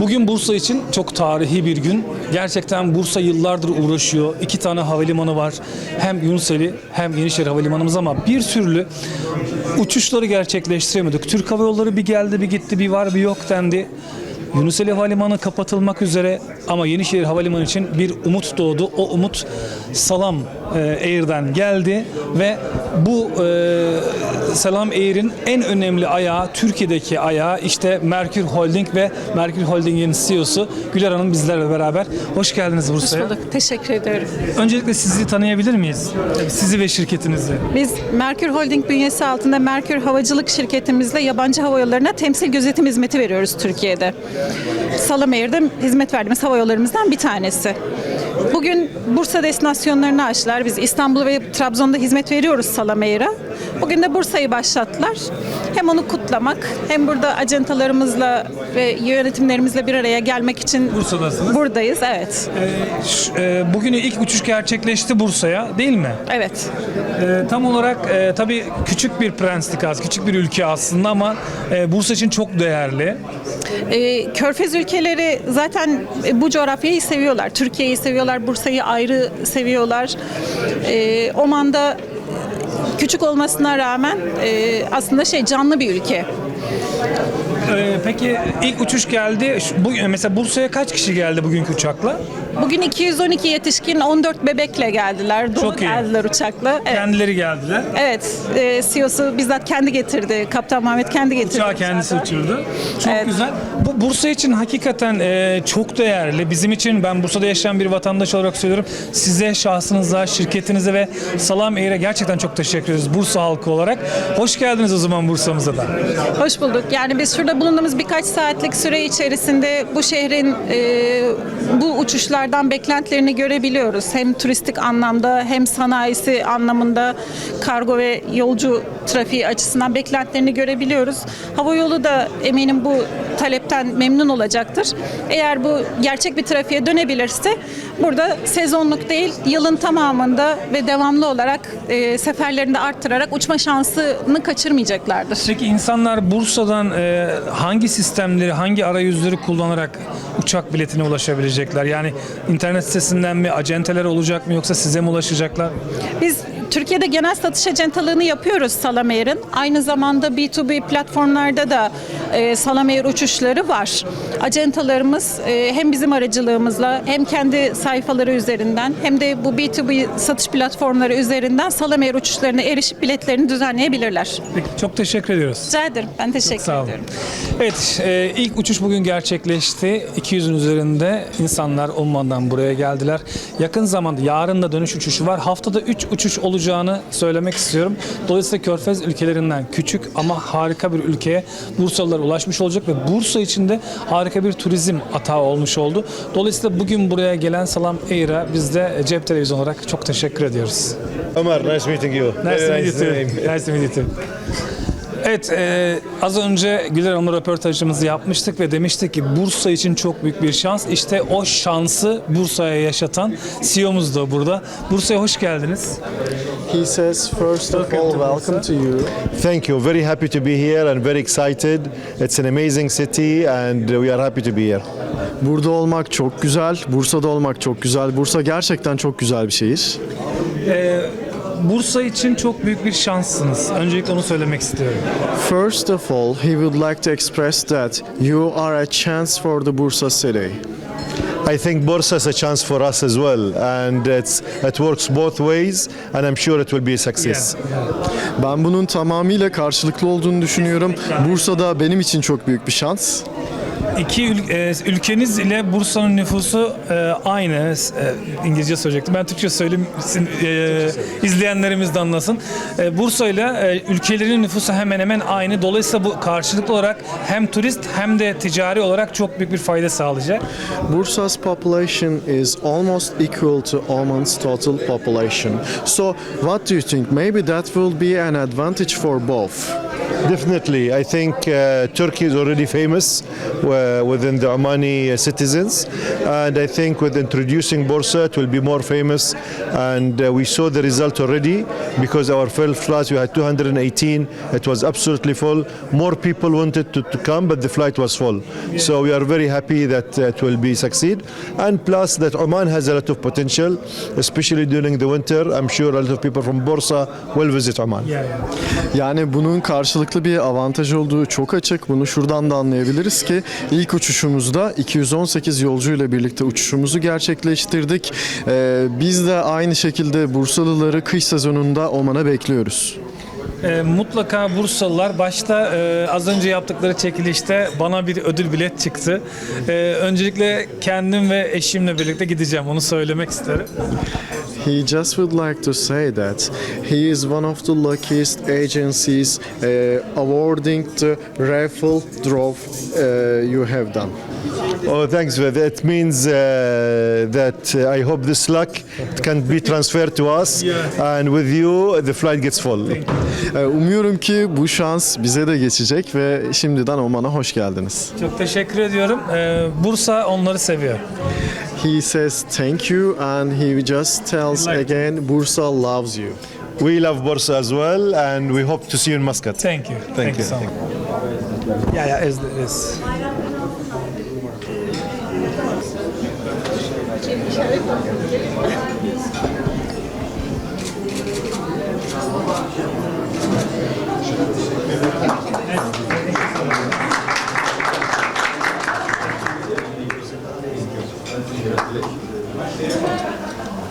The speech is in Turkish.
Bugün Bursa için çok tarihi bir gün. Gerçekten Bursa yıllardır uğraşıyor. İki tane havalimanı var. Hem Yunuseli hem Yenişehir Havalimanımız ama bir türlü uçuşları gerçekleştiremedik. Türk Hava Yolları bir geldi bir gitti bir var bir yok dendi. Yunuseli Havalimanı kapatılmak üzere ama Yenişehir Havalimanı için bir umut doğdu. O umut Salam e, Air'den geldi ve bu e, Salam Air'in en önemli ayağı, Türkiye'deki ayağı işte Merkür Holding ve Merkür Holding'in CEO'su Güler Hanım bizlerle beraber. Hoş geldiniz Hoş Bursa'ya. bulduk. Teşekkür ediyorum. Öncelikle sizi tanıyabilir miyiz? Sizi ve şirketinizi. Biz Merkür Holding bünyesi altında Merkür Havacılık şirketimizle yabancı hava yollarına temsil gözetim hizmeti veriyoruz Türkiye'de. Salam Air'de hizmet verdiğimiz hava yollarımızdan bir tanesi. Bugün Bursa destinasyonlarını açtılar. Biz İstanbul ve Trabzon'da hizmet veriyoruz Salam Air'a. Bugün de Bursa'yı başlattılar. Hem onu kutlamak hem burada acentalarımızla ve yönetimlerimizle bir araya gelmek için Bursa'dasınız. buradayız. Evet. E, ş- e, bugün ilk uçuş gerçekleşti Bursa'ya değil mi? Evet. E, tam olarak e, tabii küçük bir prenslik az, küçük bir ülke aslında ama e, Bursa için çok değerli. Ee, Körfez ülkeleri zaten e, bu coğrafyayı seviyorlar. Türkiye'yi seviyorlar, Bursa'yı ayrı seviyorlar. Ee, Oman'da küçük olmasına rağmen e, aslında şey canlı bir ülke. E, peki ilk uçuş geldi. Bu, mesela Bursa'ya kaç kişi geldi bugünkü uçakla? Bugün 212 yetişkin 14 bebekle geldiler. Doğu Çok iyi. geldiler uçakla. Evet. Kendileri geldiler. Evet, e, CEO'su bizzat kendi getirdi. Kaptan Mehmet kendi getirdi. Uçağı kendisi uçağı. uçurdu. Çok Evet. güzel. Bu Bursa için hakikaten e, çok değerli. Bizim için ben Bursa'da yaşayan bir vatandaş olarak söylüyorum. Size, şahsınıza, şirketinize ve Salam Air'e gerçekten çok teşekkür ederiz Bursa halkı olarak. Hoş geldiniz o zaman Bursa'mıza da. Hoş bulduk. Yani biz şurada bulunduğumuz birkaç saatlik süre içerisinde bu şehrin e, bu uçuşlardan beklentilerini görebiliyoruz. Hem turistik anlamda hem sanayisi anlamında kargo ve yolcu trafiği açısından beklentilerini görebiliyoruz. Havayolu da eminim bu talepten memnun olacaktır. Eğer bu gerçek bir trafiğe dönebilirse burada sezonluk değil yılın tamamında ve devamlı olarak e, seferlerini de arttırarak uçma şansını kaçırmayacaklardır. Peki insanlar Bursa'dan e, hangi sistemleri, hangi arayüzleri kullanarak uçak biletine ulaşabilecekler? Yani internet sitesinden mi, acenteler olacak mı yoksa size mi ulaşacaklar? Biz Türkiye'de genel satış acentalığını yapıyoruz Salamayır'ın. Aynı zamanda B2B platformlarda da e, Salameyir uçuşları var. Acentalarımız e, hem bizim aracılığımızla hem kendi sayfaları üzerinden hem de bu B2B satış platformları üzerinden Salameyir uçuşlarına erişip biletlerini düzenleyebilirler. Peki çok teşekkür ediyoruz. Rica ederim. Ben teşekkür Sağ olun. ediyorum. Evet, e, ilk uçuş bugün gerçekleşti. 200'ün üzerinde insanlar Umman'dan buraya geldiler. Yakın zamanda yarın da dönüş uçuşu var. Haftada 3 uçuş olacağını söylemek istiyorum. Dolayısıyla Körfez ülkelerinden küçük ama harika bir ülkeye Bursalılar ulaşmış olacak ve Bursa için de harika bir turizm atağı olmuş oldu. Dolayısıyla bugün buraya gelen Salam Air'a biz de Cep Televizyon olarak çok teşekkür ediyoruz. Omar, nice meeting you. Nice to meet you. Nice to meet you. Evet, e, az önce Güler Hanım'la röportajımızı yapmıştık ve demiştik ki Bursa için çok büyük bir şans. İşte o şansı Bursa'ya yaşatan CEO'muz da burada. Bursa'ya hoş geldiniz. He says, first of all, welcome to you. Thank you. Very happy to be here and very excited. It's an amazing city and we are happy to be here. Burada olmak çok güzel, Bursa'da olmak çok güzel. Bursa gerçekten çok güzel bir şehir. Bursa için çok büyük bir şanssınız. Öncelikle onu söylemek istiyorum. First of all, he would like to express that you are a chance for the Bursa city. I think Bursa is a chance for us as well and it's, it works both ways and I'm sure it will be a success. Ben bunun tamamıyla karşılıklı olduğunu düşünüyorum. Bursa'da benim için çok büyük bir şans. İki ül- e, ülkeniz ile Bursa'nın nüfusu e, aynı. E, İngilizce söyleyecektim. Ben Türkçe söyleyeyim e, izleyenlerimiz de anlasın. E, Bursa ile e, ülkelerin nüfusu hemen hemen aynı. Dolayısıyla bu karşılıklı olarak hem turist hem de ticari olarak çok büyük bir fayda sağlayacak. Bursa's population is almost equal to Oman's total population. So, what do you think? Maybe that will be an advantage for both. Definitely. I think uh, Turkey is already famous within the Omani uh, citizens. And I think with introducing Borsa, it will be more famous. And uh, we saw the result already because our first flight we had 218. It was absolutely full. More people wanted to, to come, but the flight was full. So we are very happy that uh, it will be succeed. And plus that Oman has a lot of potential, especially during the winter. I'm sure a lot of people from Borsa will visit Oman. Yani bunun karşılıklı bir avantaj olduğu çok açık. Bunu şuradan da anlayabiliriz ki ilk uçuşumuzda 218 yolcuyla birlikte uçuşumuzu gerçekleştirdik. Ee, biz de aynı şekilde Bursalıları kış sezonunda Oman'a bekliyoruz. Ee, mutlaka Bursalılar başta e, az önce yaptıkları çekilişte bana bir ödül bilet çıktı. Ee, öncelikle kendim ve eşimle birlikte gideceğim. Onu söylemek isterim. He just would like to say that he is one of the luckiest agencies uh, awarding the raffle draw uh, you have done. Oh, thanks for that. It means uh, that uh, I hope this luck can be transferred to us, and with you, the flight gets full. Ee, Umuyorum ki bu şans bize de geçecek ve şimdiden Oman'a hoş geldiniz. Çok teşekkür ediyorum. Ee, Bursa onları seviyor. He says thank you and he just tells again Bursa loves you. We love Bursa as well, and we hope to see you in Muscat. Thank you. Thank you. so much. Yeah, yeah, is is.